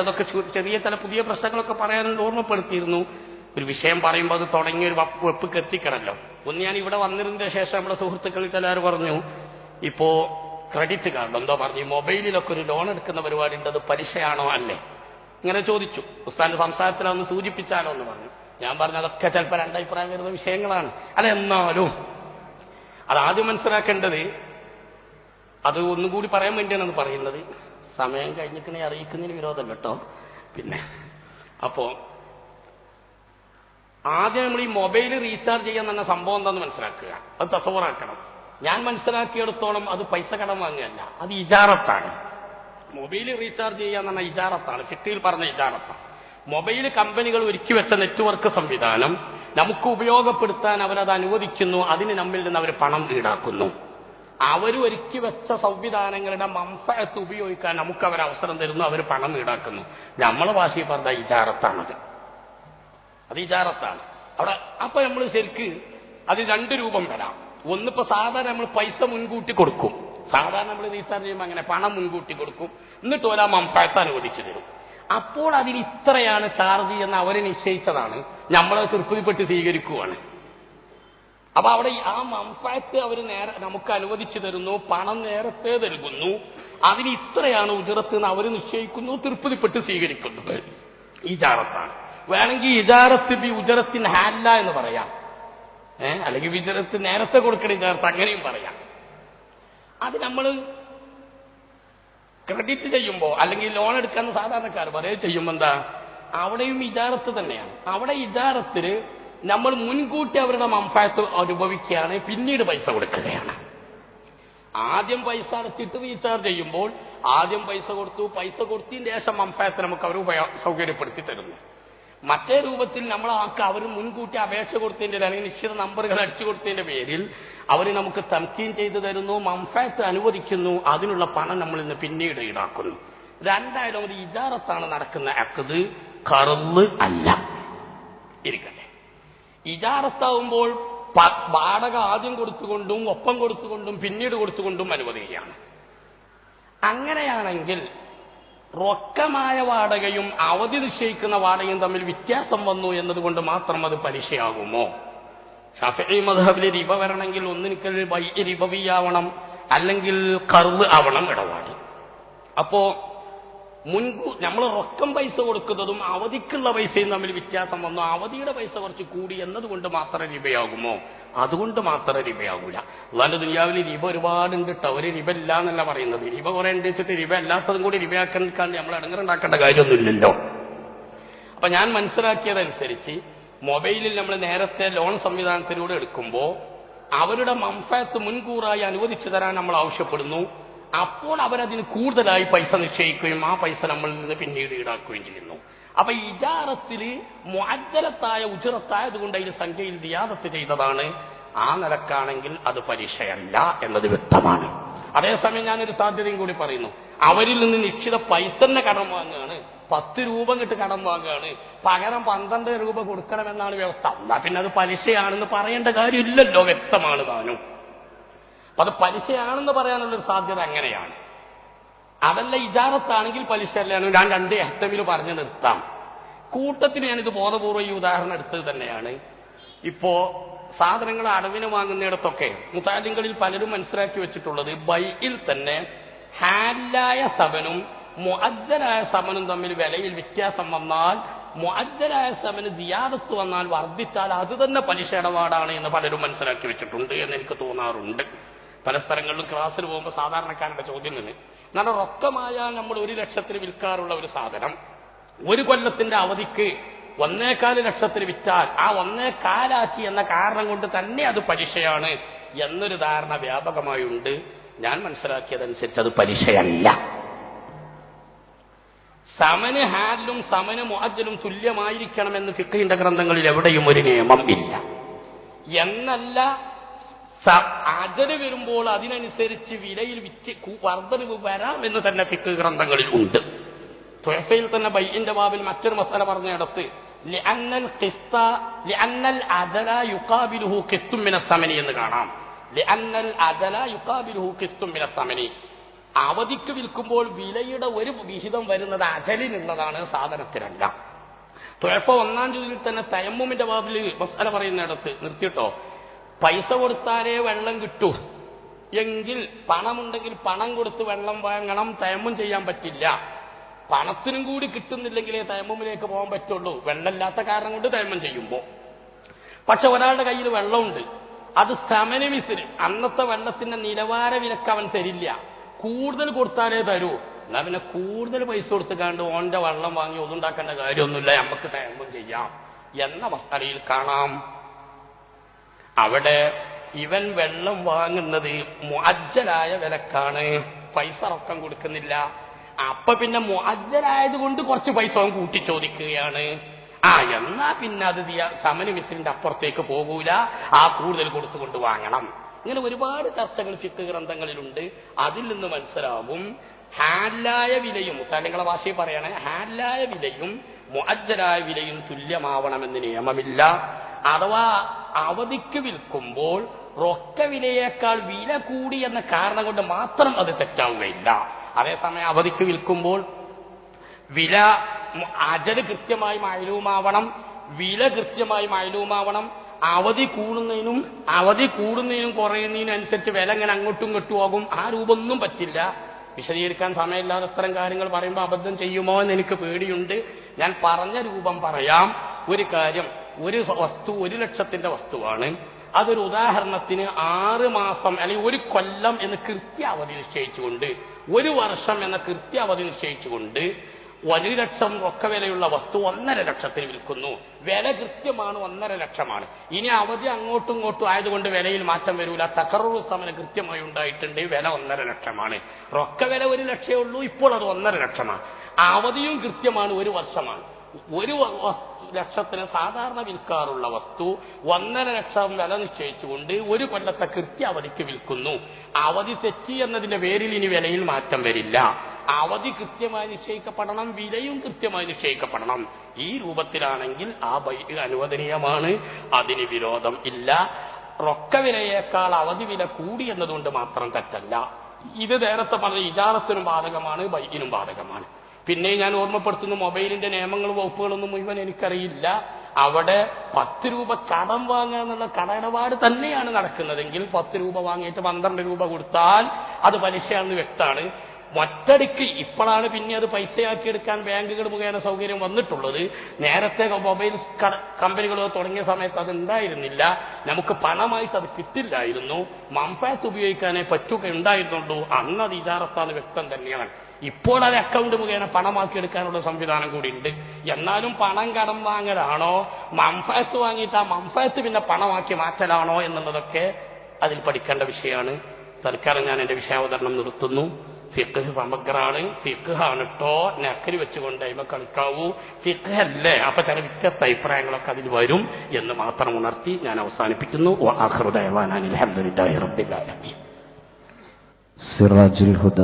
അതൊക്കെ ചെറിയ ചില പുതിയ പ്രശ്നങ്ങളൊക്കെ പറയാൻ ഓർമ്മപ്പെടുത്തിയിരുന്നു. ഒരു വിഷയം പറയുമ്പോൾ അത് തുടങ്ങി ഒരു വപ്പ് വെപ്പ് എത്തിക്കണമല്ലോ ഒന്ന് ഞാൻ ഇവിടെ വന്നിരുന്നതിന് ശേഷം നമ്മുടെ സുഹൃത്തുക്കളിൽ ചിലർ പറഞ്ഞു ഇപ്പോ ക്രെഡിറ്റ് കാർഡ് എന്തോ പറഞ്ഞു മൊബൈലിലൊക്കെ ഒരു ലോൺ എടുക്കുന്ന പരിപാടി ഉണ്ട് അത് പലിശയാണോ അല്ലേ? ഇങ്ങനെ ചോദിച്ചു. ഉസ്താന്റെ സംസാരത്തിൽ അതൊന്ന് സൂചിപ്പിച്ചാലോ എന്ന് പറഞ്ഞു. ഞാൻ പറഞ്ഞു അതൊക്കെ ചിലപ്പോൾ രണ്ടഭിപ്രായം വരുന്ന വിഷയങ്ങളാണ്. അല്ല എന്നാലും അത് ആദ്യം മനസ്സിലാക്കേണ്ടത് അത് ഒന്നുകൂടി പറയാൻ വേണ്ടിയാണ് പറയുന്നത്. സമയം കഴിഞ്ഞിട്ട് അറിയിക്കുന്നതിന് വിരോധമല്ല കേട്ടോ. പിന്നെ അപ്പോ ആദ്യം നമ്മൾ ഈ മൊബൈൽ റീചാർജ് ചെയ്യാൻ തന്നെ സംഭവം എന്താണെന്ന് മനസ്സിലാക്കുക. അത് തസവറാക്കണം. ഞാൻ മനസ്സിലാക്കിയെടുത്തോളം അത് പൈസ കടം വാങ്ങുകയല്ല. അത് ഇജാറത്താണ്. മൊബൈൽ റീചാർജ് ചെയ്യാൻ തന്നെ ഇജാറത്താണ്. ചിട്ടിയിൽ പറഞ്ഞ ഇജാറത്താണ്. മൊബൈൽ കമ്പനികൾ ഒരുക്കി വെച്ച നെറ്റ്വർക്ക് സംവിധാനം നമുക്ക് ഉപയോഗപ്പെടുത്താൻ അവരത് അനുവദിക്കുന്നു. അതിന് നമ്മിൽ നിന്ന് അവർ പണം ഈടാക്കുന്നു. അവർ ഒരുക്കി വെച്ച സംവിധാനങ്ങളുടെ മംസത്ത് ഉപയോഗിക്കാൻ നമുക്ക് അവർ അവസരം തരുന്നു അവർ പണം ഈടാക്കുന്നു. നമ്മളെ ഭാഷയിൽ പറഞ്ഞ ഇജാറത്താണത്. അത് ഇജാറത്താണ്. അവിടെ അപ്പൊ നമ്മൾ ശരിക്ക് അത് രണ്ട് രൂപം വരാം. ഒന്നിപ്പോ സാധാരണ നമ്മൾ പൈസ മുൻകൂട്ടി കൊടുക്കും. സാധാരണ നമ്മൾ റീചാർജ് ചെയ്യുമ്പോൾ അങ്ങനെ പണം മുൻകൂട്ടി കൊടുക്കും. എന്നിട്ട് ഒരാ മംസത്ത് അനുവദിച്ചു തരും. അപ്പോൾ അതിന് ഇത്രയാണ് ചാർജ് എന്ന് അവരെ നിശ്ചയിച്ചതാണ്. നമ്മളത് തൃപ്തിപ്പെട്ട് സ്വീകരിക്കുവാണ്. അപ്പൊ അവിടെ ആ മംഫാക്ട് അവർ നേരെ നമുക്ക് അനുവദിച്ചു തരുന്നു പണം നേരത്തെ നൽകുന്നു. അതിന് ഇത്രയാണ് ഉജറത്ത് എന്ന് അവർ നിശ്ചയിക്കുന്നു തൃപ്തിപ്പെട്ട് സ്വീകരിക്കുന്നത്. ഇജാറത്താണ്. വേണമെങ്കിൽ ഇജാറത്ത് ബി ഉജറത്തിൻ ഹാല്ല എന്ന് പറയാം. ഏഹ് അല്ലെങ്കിൽ വിജറത്ത് നേരത്തെ കൊടുക്കണ ഇജാറത്ത് അങ്ങനെയും പറയാം. അത് നമ്മൾ ക്രെഡിറ്റ് ചെയ്യുമ്പോൾ അല്ലെങ്കിൽ ലോൺ എടുക്കാന്ന് സാധാരണക്കാർ പറയും. ചെയ്യുമ്പോൾ എന്താ? അവിടെയും ഇജാറത്ത് തന്നെയാണ്. അവിടെ ഇജാറത്തിന് നമ്മൾ മുൻകൂട്ടി അവരുടെ മംഫായത്ത് അനുഭവിക്കുകയാണ് പിന്നീട് പൈസ കൊടുക്കുകയാണ്. ആദ്യം പൈസ അടച്ചിട്ട് റീചാർജ് ചെയ്യുമ്പോൾ ആദ്യം പൈസ കൊടുത്തു പൈസ കൊടുത്തതിന് ശേഷം മംഫായത്ത് നമുക്ക് അവർ സൗകര്യപ്പെടുത്തി തരുന്നു. മറ്റേ രൂപത്തിൽ നമ്മൾ ആൾക്ക് അവർ മുൻകൂട്ടി അപേക്ഷ കൊടുത്തതിന്റെ അല്ലെങ്കിൽ നിശ്ചിത നമ്പറുകൾ അടിച്ചു കൊടുത്തതിന്റെ പേരിൽ അവർ നമുക്ക് തംക്കീൻ ചെയ്തു തരുന്നു മംഫായത്ത് അനുവദിക്കുന്നു അതിനുള്ള പണം നമ്മൾ ഇന്ന് പിന്നീട് ഈടാക്കുന്നു. രണ്ടായാലും ഒരു ഇജാറത്താണ് നടക്കുന്ന അക്കത് കറുന്ന് അല്ല. ഇരിക്കട്ടെ. ഇജാറത്താവുമ്പോൾ വാടക ആദ്യം കൊടുത്തുകൊണ്ടും ഒപ്പം കൊടുത്തുകൊണ്ടും പിന്നീട് കൊടുത്തുകൊണ്ടും അനുവദിക്കുകയാണ്. അങ്ങനെയാണെങ്കിൽ റൊക്കമായ വാടകയും അവധി നിശ്ചയിക്കുന്ന വാടകയും തമ്മിൽ വ്യത്യാസം വന്നു എന്നതുകൊണ്ട് മാത്രം അത് പലിശയാകുമോ? ഷഫി മധബിൽ റിബ വരണമെങ്കിൽ ഒന്നിനിക്കൽ റിബവിയാവണം അല്ലെങ്കിൽ കർവ് ആവണം ഇടപാട്. അപ്പോ മുൻകൂ നമ്മൾ റൊക്കം പൈസ കൊടുക്കുന്നതും അവധിക്കുള്ള പൈസയും തമ്മിൽ വ്യത്യാസം വന്നു. അവധിയുടെ പൈസ കുറച്ച് കൂടി എന്നതുകൊണ്ട് മാത്രം രൂപയാകുമോ? അതുകൊണ്ട് മാത്രം രൂപയാകൂല. അല്ലാണ്ട് ദുനിയാവിൽ രൂപ ഒരുപാടുണ്ട് ഒരു റിബ ഇല്ല എന്നല്ല പറയുന്നത്. രൂപ കുറെ ഉണ്ട് വെച്ചിട്ട് രൂപ അല്ലാത്തതും കൂടി രൂപയാക്കാണ്ട് നമ്മൾ ഇടങ്ങറുണ്ടാക്കേണ്ട കാര്യമൊന്നുമില്ലല്ലോ. അപ്പൊ ഞാൻ മനസ്സിലാക്കിയതനുസരിച്ച് മൊബൈലിൽ നമ്മൾ നേരത്തെ ലോൺ സംവിധാനത്തിലൂടെ എടുക്കുമ്പോൾ അവരുടെ മംഫാത്ത് മുൻകൂറായി അനുവദിച്ചു തരാൻ നമ്മൾ ആവശ്യപ്പെടുന്നു. അപ്പോൾ അവരതിന് കൂടുതലായി പൈസ നിശ്ചയിക്കുകയും ആ പൈസ നമ്മളിൽ നിന്ന് പിന്നീട് ഈടാക്കുകയും ചെയ്യുന്നു. അപ്പൊ ഇജാറത്തിൽ മുഅജ്ജലത്തായ ഉജറത്തായതുകൊണ്ട് അതിന് സംഖ്യയിൽ ദിയാദത്ത് ചെയ്തതാണ്. ആ നിലക്കാണെങ്കിൽ അത് പരീക്ഷയല്ല എന്നത് വ്യക്തമാണ്. അതേസമയം ഞാനൊരു സാധ്യതയും കൂടി പറയുന്നു. അവരിൽ നിന്ന് നിശ്ചിത പൈസ തന്നെ കടം വാങ്ങുകയാണ്. പത്ത് രൂപ കിട്ട് കടം വാങ്ങുകയാണ്. പകരം പന്ത്രണ്ട് രൂപ കൊടുക്കണമെന്നാണ് വ്യവസ്ഥ. എന്നാ പിന്നെ അത് പലിശയാണെന്ന് പറയേണ്ട കാര്യമില്ലല്ലോ വ്യക്തമാണ് താനും. അത് പലിശയാണെന്ന് പറയാനുള്ളൊരു സാധ്യത അങ്ങനെയാണ്. അതല്ല ഇജാറത്താണെങ്കിൽ പലിശ അല്ലാണ് ഞാൻ രണ്ട് എഹ്തമിൽ പറഞ്ഞു നിർത്താം. കൂട്ടത്തിന് ഞാനിത് ബോധപൂർവം ഈ ഉദാഹരണം എടുത്തത് തന്നെയാണ്. ഇപ്പോ സാധനങ്ങൾ അടവിന് വാങ്ങുന്നിടത്തൊക്കെ മുത്താലിങ്ങളിൽ പലരും മനസ്സിലാക്കി വെച്ചിട്ടുള്ളത് ബൈയിൽ തന്നെ ഹാലായ സബനും മുഅജ്ജലായ സമനും തമ്മിൽ വിലയിൽ വ്യത്യാസം വന്നാൽ മുഅജ്ജലായ സമന് ദിയാദത്ത് വന്നാൽ വർദ്ധിച്ചാൽ അത് തന്നെ പലിശ ഇടപാടാണ് എന്ന് പലരും മനസ്സിലാക്കി വെച്ചിട്ടുണ്ട് എന്ന് എനിക്ക് തോന്നാറുണ്ട്. പല സ്ഥലങ്ങളിലും ക്ലാസ്സിൽ പോകുമ്പോൾ സാധാരണക്കാരുടെ ചോദ്യം തന്നെ നല്ല റൊക്കമായ നമ്മൾ ഒരു ലക്ഷത്തിന് വിൽക്കാറുള്ള ഒരു സാധനം ഒരു കൊല്ലത്തിന്റെ അവധിക്ക് ഒന്നേകാൽ ലക്ഷത്തിന് വിറ്റാൽ ആ ഒന്നേകാലാക്കി എന്ന കാരണം കൊണ്ട് തന്നെ അത് പലിശയാണ് എന്നൊരു ധാരണ വ്യാപകമായി ഉണ്ട് ഞാൻ മനസ്സിലാക്കിയതനുസരിച്ച് അത് പലിശയല്ല. സമന് ഹാലും സമന് മുഅജ്ജലും തുല്യമായിരിക്കണമെന്ന് ഫിഖിന്റെ ഗ്രന്ഥങ്ങളിൽ എവിടെയും ഒരു നിയമം ഇല്ല. എന്നല്ല അജൽ വരുമ്പോൾ അതിനനുസരിച്ച് വിലയിൽ വിറ്റ് വർദ്ധനവ് വരാം എന്ന് തന്നെ ഫിക്ക് ഗ്രന്ഥങ്ങളിൽ ഉണ്ട്. ത്വഫയിൽ തന്നെ ബൈഇന്റെ ബാബിൽ മറ്റൊരു മസാല പറഞ്ഞിടത്ത് എന്ന് കാണാം. അവധിക്ക് വിൽക്കുമ്പോൾ വിലയുടെ ഒരു വിഹിതം വരുന്നത് അജലിനുള്ളതാണ് സാധനത്തിനല്ല തുഴപ്പ ഒന്നാം ജൂതിയിൽ തന്നെ തയമ്മുമിന്റെ ബാബിൽ മസാല പറയുന്നിടത്ത് നിർത്തിയിട്ടോ? പൈസ കൊടുത്താലേ വെള്ളം കിട്ടൂ. എങ്കിൽ പണമുണ്ടെങ്കിൽ പണം കൊടുത്ത് വെള്ളം വാങ്ങണം തയമ്മും ചെയ്യാൻ പറ്റില്ല. പണത്തിനും കൂടി കിട്ടുന്നില്ലെങ്കിലേ തയമ്മുമിലേക്ക് പോകാൻ പറ്റുള്ളൂ. വെള്ളമില്ലാത്ത കാരണം കൊണ്ട് തയമ്മം ചെയ്യുമ്പോൾ പക്ഷെ ഒരാളുടെ കയ്യിൽ വെള്ളമുണ്ട്. അത് സമനമിസിന് അന്നത്തെ വെള്ളത്തിന്റെ നിലവാര വിലക്ക് അവൻ തരില്ല. കൂടുതൽ കൊടുത്താലേ തരൂ. എന്നാ പിന്നെ കൂടുതൽ പൈസ കൊടുത്തുകാണ്ട് ഓന്റെ വെള്ളം വാങ്ങി ഒന്നുണ്ടാക്കേണ്ട കാര്യമൊന്നുമില്ല. നമുക്ക് തയമ്പം ചെയ്യാം. എന്ന അവസ്ഥയിൽ കാണാം. അവിടെ ഇവൻ വെള്ളം വാങ്ങുന്നത് മുഅജ്ജലായ വിലക്കാണ്. പൈസ റൊക്കം കൊടുക്കുന്നില്ല. അപ്പൊ പിന്നെ മുഅജ്ജലായത് കൊണ്ട് കുറച്ച് പൈസ അവൻ കൂട്ടി ചോദിക്കുകയാണ് ആ എന്നാ പിന്നെ അത് സമന മിസിലിന്റെ അപ്പുറത്തേക്ക് പോകൂല. ആ കൂടുതൽ കൊടുത്തുകൊണ്ട് വാങ്ങണം. ഇങ്ങനെ ഒരുപാട് ചർച്ചകൾ ചിക്ക് ഗ്രന്ഥങ്ങളിലുണ്ട്. അതിൽ നിന്ന് മനസ്സിലാവും ഹാലായ വിലയും മുസാലിങ്ങളെ ഭാഷയിൽ പറയണേ ഹാലായ വിലയും മുഅജ്ജലായ വിലയും തുല്യമാവണമെന്ന് നിയമമില്ല. അഥവാ അവധിക്ക് വിൽക്കുമ്പോൾ റൊക്ക വിലയേക്കാൾ വില കൂടി എന്ന കാരണം കൊണ്ട് മാത്രം അത് തെറ്റാവുകയില്ല. അതേസമയം അവധിക്ക് വിൽക്കുമ്പോൾ വില അജൽ കൃത്യമായി മായലൂമാവണം വില കൃത്യമായി മൈലൂമാവണം അവധി കൂടുന്നതിനും അവധി കൂടുന്നതിനും കുറയുന്നതിനും അനുസരിച്ച് വില ഇങ്ങനെ അങ്ങോട്ടും ഇങ്ങോട്ടും പോകും ആ രൂപമൊന്നും പറ്റില്ല. വിശദീകരിക്കാൻ സമയമില്ലാതെ അത്തരം കാര്യങ്ങൾ പറയുമ്പോൾ അബദ്ധം ചെയ്യുമോ എന്ന് എനിക്ക് പേടിയുണ്ട്. ഞാൻ പറഞ്ഞ രൂപം പറയാം. ഒരു കാര്യം ഒരു വസ്തു ഒരു ലക്ഷത്തിന്റെ വസ്തുവാണ്. അതൊരു ഉദാഹരണത്തിന് ആറ് മാസം അല്ലെങ്കിൽ ഒരു കൊല്ലം എന്ന് കൃത്യാവധി നിശ്ചയിച്ചുകൊണ്ട് ഒരു വർഷം എന്ന കൃത്യാവധി നിശ്ചയിച്ചുകൊണ്ട് ഒരു ലക്ഷം ഒക്കെ വിലയുള്ള വസ്തു ഒന്നര ലക്ഷത്തിന് വിൽക്കുന്നു. വില കൃത്യമാണ് ഒന്നര ലക്ഷമാണ്. ഇനി അവധി അങ്ങോട്ടും ഇങ്ങോട്ടും ആയതുകൊണ്ട് വിലയിൽ മാറ്റം വരൂല. തക്കറു സമരം കൃത്യമായി ഉണ്ടായിട്ടുണ്ട്. വില ഒന്നര ലക്ഷമാണ്. റൊക്കവില ഒരു ലക്ഷമേ ഉള്ളൂ. ഇപ്പോൾ അത് ഒന്നര ലക്ഷമാണ്. അവധിയും കൃത്യമാണ് ഒരു വർഷമാണ്. ഒരു ലക്ഷത്തിന് സാധാരണ വിൽക്കാറുള്ള വസ്തു ഒന്നര ലക്ഷം വില നിശ്ചയിച്ചുകൊണ്ട് ഒരു കൊല്ലത്തെ കൃത്യ അവധിക്ക് വിൽക്കുന്നു. അവധി തെറ്റി എന്നതിന്റെ പേരിൽ ഇനി വിലയിൽ മാറ്റം വരില്ല. അവധി കൃത്യമായി നിശ്ചയിക്കപ്പെടണം വിലയും കൃത്യമായി നിശ്ചയിക്കപ്പെടണം. ഈ രൂപത്തിലാണെങ്കിൽ ആ ബൈ അനുവദനീയമാണ്. അതിന് വിരോധം ഇല്ല. റൊക്കവിലയേക്കാൾ അവധി വില കൂടി എന്നതുകൊണ്ട് മാത്രം തെറ്റല്ല. ഇത് നേരത്തെ പറഞ്ഞ ഇജാറത്തിനും ബാധകമാണ് ബൈക്കിനും ബാധകമാണ്. പിന്നെ ഞാൻ ഓർമ്മപ്പെടുത്തുന്ന മൊബൈലിന്റെ നിയമങ്ങളും വകുപ്പുകളൊന്നും മുഴുവൻ എനിക്കറിയില്ല. അവിടെ പത്ത് രൂപ കടം വാങ്ങുക എന്നുള്ള കടയിടപാട് തന്നെയാണ് നടക്കുന്നതെങ്കിൽ പത്ത് രൂപ വാങ്ങിയിട്ട് പന്ത്രണ്ട് രൂപ കൊടുത്താൽ അത് പലിശയാണെന്ന് വ്യക്തമാണ്. ഒറ്റടിക്ക് ഇപ്പോഴാണ് പിന്നെ അത് പൈസയാക്കി എടുക്കാൻ ബാങ്കുകൾ മുഖേന സൗകര്യം വന്നിട്ടുള്ളത്. നേരത്തെ മൊബൈൽ കമ്പനികൾ തുടങ്ങിയ സമയത്ത് അത് ഉണ്ടായിരുന്നില്ല നമുക്ക് പണമായിട്ട് അത് കിട്ടില്ലായിരുന്നു. മംപാസ് ഉപയോഗിക്കാനേ പറ്റുക ഉണ്ടായിരുന്നുള്ളൂ. അന്ന് അത് ഇജാറത്താണ് വ്യക്തം തന്നെയാണ്. ഇപ്പോൾ അത് അക്കൗണ്ട് മുഖേന പണമാക്കി എടുക്കാനുള്ള സംവിധാനം കൂടി ഉണ്ട് എന്നാലും പണം കടം വാങ്ങലാണോ? മംഫാസ് വാങ്ങിയിട്ട് ആ മംഫാസ് പിന്നെ പണമാക്കി മാറ്റലാണോ എന്നുള്ളതൊക്കെ അതിൽ പഠിക്കേണ്ട വിഷയമാണ്. തൽക്കാലം ഞാൻ എന്റെ വിഷയാവതരണം നിർത്തുന്നു. ഫിഖ് സമഗ്രാണ് ഫിഖ് ആണ് കേട്ടോ നക്കരി വെച്ചുകൊണ്ട് അയിമ കളിക്കാവൂ. ഫിഖ് അല്ലേ? അപ്പൊ ചില വ്യത്യസ്ത അഭിപ്രായങ്ങളൊക്കെ അതിൽ വരും എന്ന് മാത്രം ഉണർത്തി ഞാൻ അവസാനിപ്പിക്കുന്നു. ഹുദ